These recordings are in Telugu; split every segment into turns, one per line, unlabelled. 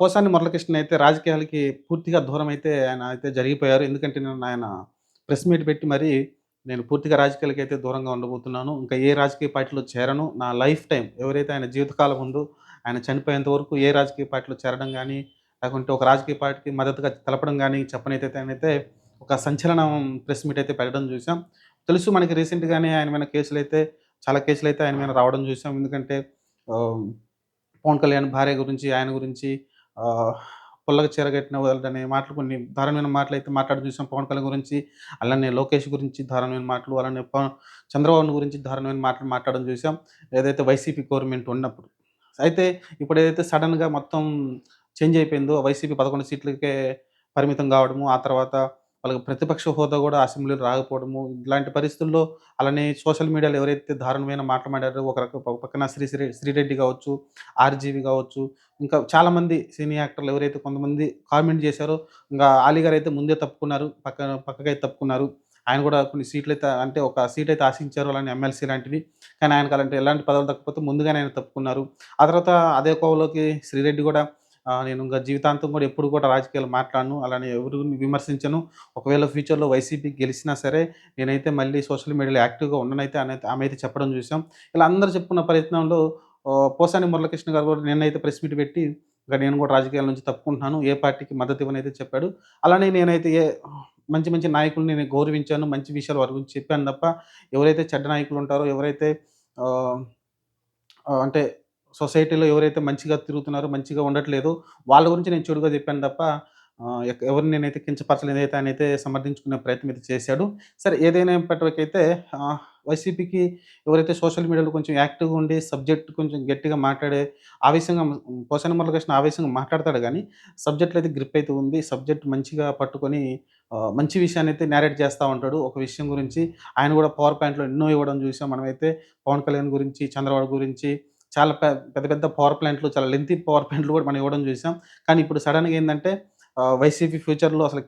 పోసాని మురళకృష్ణ అయితే రాజకీయాలకి పూర్తిగా దూరం అయితే ఆయన అయితే జరిగిపోయారు. ఎందుకంటే నేను ఆయన ప్రెస్ మీట్ పెట్టి మరి నేను పూర్తిగా రాజకీయాలకైతే దూరంగా ఉండబోతున్నాను. ఇంకా ఏ రాజకీయ పార్టీలో చేరను. నా లైఫ్ టైం ఎవరైతే ఆయన జీవితకాలం ఉందో ఆయన చనిపోయేంత వరకు ఏ రాజకీయ పార్టీలో చేరడం కానీ లేకుంటే ఒక రాజకీయ పార్టీకి మద్దతుగా తెలపడం కానీ చెప్పనైతే ఆయనైతే ఒక సంచలనం ప్రెస్ మీట్ అయితే పెట్టడం చూసాం. తెలుసు మనకి రీసెంట్‌గానే ఆయన మీద అయితే చాలా కేసులు అయితే ఆయన మీద రావడం చూసాం. ఎందుకంటే పవన్ కళ్యాణ్ భార్య గురించి, ఆయన గురించి ఆహ్, చీరగట్టిన వదలడనే మాటలు కొన్ని దారుణమైన అయితే మాట్లాడడం చూసాం పవన్ కళ్యాణ్ గురించి. అలానే లోకేష్ గురించి దారుణమైన మాటలు, అలానే ప చంద్రబాబు గురించి దారుణమైన మాటలు మాట్లాడడం చూసాం. ఏదైతే వైసీపీ గవర్నమెంట్ ఉన్నప్పుడు. అయితే ఇప్పుడు ఏదైతే సడన్గా మొత్తం చేంజ్ అయిపోయిందో వైసీపీ 11 సీట్లకే పరిమితం కావడము, ఆ తర్వాత వాళ్ళకి ప్రతిపక్ష హోదా కూడా అసెంబ్లీలో రాకపోవడము, ఇలాంటి పరిస్థితుల్లో అలానే సోషల్ మీడియాలో ఎవరైతే దారుణమైన మాట్లాడారో ఒక రక పక్కన శ్రీ శ్రీ శ్రీరెడ్డి కావచ్చు, ఆర్‌జీవి కావచ్చు, ఇంకా చాలామంది సినీ యాక్టర్లు ఎవరైతే కొంతమంది కామెంట్ చేశారో, ఇంకా ఆలీ అయితే ముందే తప్పుకున్నారు. పక్క పక్కకైతే తప్పుకున్నారు. ఆయన కూడా కొన్ని సీట్లు అయితే అంటే ఒక సీట్ అయితే ఆశించారు. అలానే ఎమ్మెల్సీ లాంటివి. కానీ ఆయనకు అలాంటి ఎలాంటి పదవులు తప్పకపోతే ముందుగానే ఆయన తప్పుకున్నారు. ఆ తర్వాత అదే కోవలోకి శ్రీరెడ్డి కూడా నేను ఇంకా జీవితాంతం కూడా ఎప్పుడు కూడా రాజకీయాలు మాట్లాడను. అలానే ఎవరిని విమర్శించను. ఒకవేళ ఫ్యూచర్‌లో వైసీపీ గెలిచినా సరే నేనైతే మళ్ళీ సోషల్ మీడియాలో యాక్టివ్‌గా ఉండనైతే ఆమె అయితే చెప్పడం చూసాం. ఇలా అందరూ చెప్పుకున్న ప్రయత్నంలో పోసాని మురళకృష్ణ గారు కూడా నిన్నైతే ప్రెస్ మీట్ పెట్టి ఇంకా నేను కూడా రాజకీయాల నుంచి తప్పుకుంటున్నాను. ఏ పార్టీకి మద్దతు ఇవ్వనైతే చెప్పాడు. అలానే నేనైతే ఏ మంచి మంచి నాయకుల్ని నేను గౌరవించాను. మంచి విషయాలు వారి గురించి చెప్పాను తప్ప ఎవరైతే చెడ్డ నాయకులు ఉంటారో, ఎవరైతే అంటే సొసైటీలో ఎవరైతే మంచిగా తిరుగుతున్నారో, మంచిగా ఉండట్లేదు వాళ్ళ గురించి నేను చెడుగా చెప్పాను తప్ప ఎవరిని నేనైతే కించపరచలేదు అయితే ఆయనైతే సమర్థించుకునే ప్రయత్నం అయితే చేశాడు. సరే ఏదైనప్పటికైతే వైసీపీకి ఎవరైతే సోషల్ మీడియాలో కొంచెం యాక్టివ్‌గా ఉండి సబ్జెక్ట్ కొంచెం గట్టిగా మాట్లాడే ఆవేశంగా పోసన మురళకృష్ణ ఆవేశంగా మాట్లాడతాడు కానీ సబ్జెక్ట్‌లో అయితే గ్రిప్ అయితే ఉంది. సబ్జెక్ట్ మంచిగా పట్టుకొని మంచి విషయాన్ని అయితే నేరేట్ చేస్తూ ఉంటాడు. ఒక విషయం గురించి ఆయన కూడా పవర్ పాయింట్‌లో ఎన్నో ఇవ్వడం చూసాం. మనమైతే పవన్ కళ్యాణ్ గురించి, చంద్రబాబు గురించి చాలా పెద్ద పెద్ద పవర్ ప్లాంట్‌లు చాలా లెంతీ పవర్ ప్లాంట్‌లు కూడా మనం ఇవ్వడం చూసాం. కానీ ఇప్పుడు సడన్గా ఏంటంటే వైసీపీ ఫ్యూచర్‌లో అసలు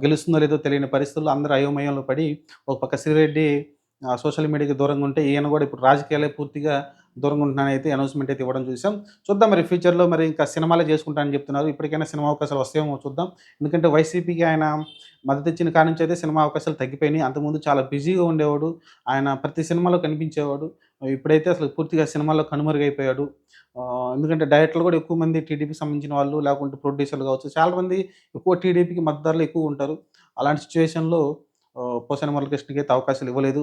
గెలుస్తుందో లేదో తెలియని పరిస్థితుల్లో అందరూ అయోమయంలో పడి ఒక పక్క శ్రీరెడ్డి సోషల్ మీడియాకి దూరంగా ఉంటే ఈయన కూడా ఇప్పుడు రాజకీయాలే పూర్తిగా దూరంగా అయితే అనౌన్స్‌మెంట్ అయితే ఇవ్వడం చూసాం. చూద్దాం మరి ఫ్యూచర్‌లో మరి ఇంకా సినిమాలే చేసుకుంటానని చెప్తున్నారు. ఇప్పటికైనా సినిమా అవకాశాలు వస్తాయేమో చూద్దాం. ఎందుకంటే వైసీపీకి ఆయన మద్దతు ఇచ్చిన కాడి నుంచి అయితే సినిమా అవకాశాలు తగ్గిపోయినాయి. అంతకుముందు చాలా బిజీగా ఉండేవాడు. ఆయన ప్రతి సినిమాలో కనిపించేవాడు. ఇప్పుడైతే అసలు పూర్తిగా సినిమాల్లో కనుమరుగైపోయాడు. ఎందుకంటే డైరెక్టర్లు కూడా ఎక్కువ మంది టీడీపీకి సంబంధించిన వాళ్ళు లేకుంటే ప్రొడ్యూసర్లు కావచ్చు, చాలామంది ఎక్కువ టీడీపీకి మద్దతులు ఎక్కువ ఉంటారు. అలాంటి సిచ్యువేషన్లో పోసన మురళకృష్ణకి అయితే అవకాశాలు ఇవ్వలేదు.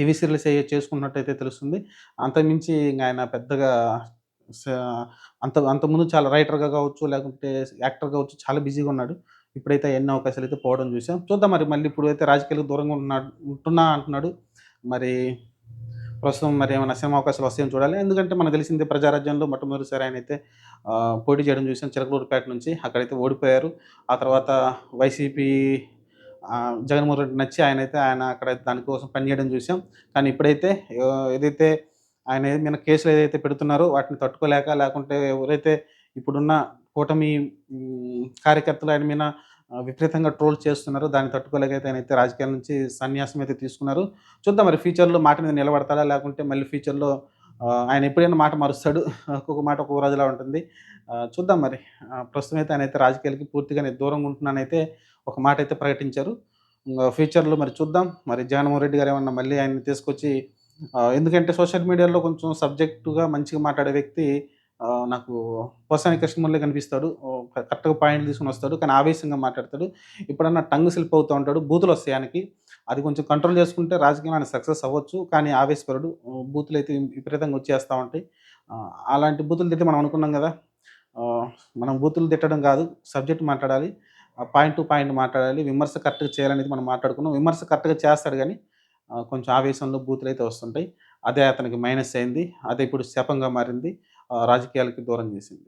టీవీ సీరియల్స్ అయ్యే చేసుకున్నట్టయితే తెలుస్తుంది. అంతమించి ఇంకా ఆయన పెద్దగా అంత అంతకుముందు చాలా రైటర్‌గా కావచ్చు, లేకుంటే యాక్టర్ కావచ్చు చాలా బిజీగా ఉన్నాడు. ఇప్పుడైతే ఎన్ని అవకాశాలు అయితే పోవడం చూసాం. చూద్దాం మరి మళ్ళీ ఇప్పుడు అయితే రాజకీయాలకు దూరంగా ఉంటున్నాడు ఉంటున్నా అంటున్నాడు. మరి ప్రస్తుతం మరి ఏమైనా సినిమా అవకాశాలు వస్తాయని చూడాలి. ఎందుకంటే మనకు తెలిసిందే ప్రజారాజ్యంలో మొట్టమొదటిసారి ఆయన అయితే పోటీ చేయడం చూసాం చిలకలూరుపేట నుంచి. అక్కడైతే ఓడిపోయారు. ఆ తర్వాత వైసీపీ జగన్మోహన్ రెడ్డి నచ్చి ఆయన అయితే ఆయన అక్కడ దానికోసం పనిచేయడం చూసాం. కానీ ఇప్పుడైతే ఏదైతే ఆయన మీద కేసులు ఏదైతే పెడుతున్నారో వాటిని తట్టుకోలేక లేకుంటే ఎవరైతే ఇప్పుడున్న కూటమి కార్యకర్తలు ఆయన మీద విపరీతంగా ట్రోల్ చేస్తున్నారు దాన్ని తట్టుకోలేక అయితే ఆయనైతే రాజకీయాల నుంచి సన్యాసం అయితే తీసుకున్నారు. చూద్దాం మరి ఫ్యూచర్‌లో మాట మీద నిలబడతాడా? లేకుంటే మళ్ళీ ఫ్యూచర్‌లో ఆయన ఎప్పుడైనా మాట మారుస్తాడు. ఒక్కొక్క మాట ఒక్కొక్క రోజులా ఉంటుంది. చూద్దాం మరి. ప్రస్తుతం అయితే ఆయన అయితే రాజకీయాలకి పూర్తిగా నేను దూరంగా ఉంటున్నానైతే ఒక మాట అయితే ప్రకటించారు. ఫ్యూచర్‌లో మరి చూద్దాం. మరి జగన్మోహన్ రెడ్డి గారు ఏమన్నా మళ్ళీ ఆయన్ని తీసుకొచ్చి ఎందుకంటే సోషల్ మీడియాలో కొంచెం సబ్జెక్టుగా మంచిగా మాట్లాడే వ్యక్తి నాకు పోసాని కృష్ణమూర్లే కనిపిస్తాడు. కరెక్ట్‌గా పాయింట్లు తీసుకొని వస్తాడు. కానీ ఆవేశంగా మాట్లాడతాడు. ఇప్పుడన్నా టంగ్ స్లిప్ అవుతూ ఉంటాడు. బూతులు వస్తాయి ఆయనకి. అది కొంచెం కంట్రోల్ చేసుకుంటే రాజకీయంలో ఆయన సక్సెస్ అవ్వచ్చు. కానీ ఆవేశపరుడు. బూతులు అయితే విపరీతంగా వచ్చేస్తా ఉంటాయి. అలాంటి బూతులు తిట్టి మనం అనుకున్నాం కదా! మనం బూతులు తిట్టడం కాదు. సబ్జెక్ట్ మాట్లాడాలి. పాయింట్ టు పాయింట్ మాట్లాడాలి. విమర్శ కరెక్ట్‌గా చేయాలనేది మనం మాట్లాడుకున్నాం. విమర్శ కరెక్ట్‌గా చేస్తాడు కానీ కొంచెం ఆవేశంలో బూతులు అయితే వస్తుంటాయి. అదే అతనికి మైనస్ అయింది. అదే ఇప్పుడు శాపంగా మారింది. రాజకీయాలకి దూరం చేసింది.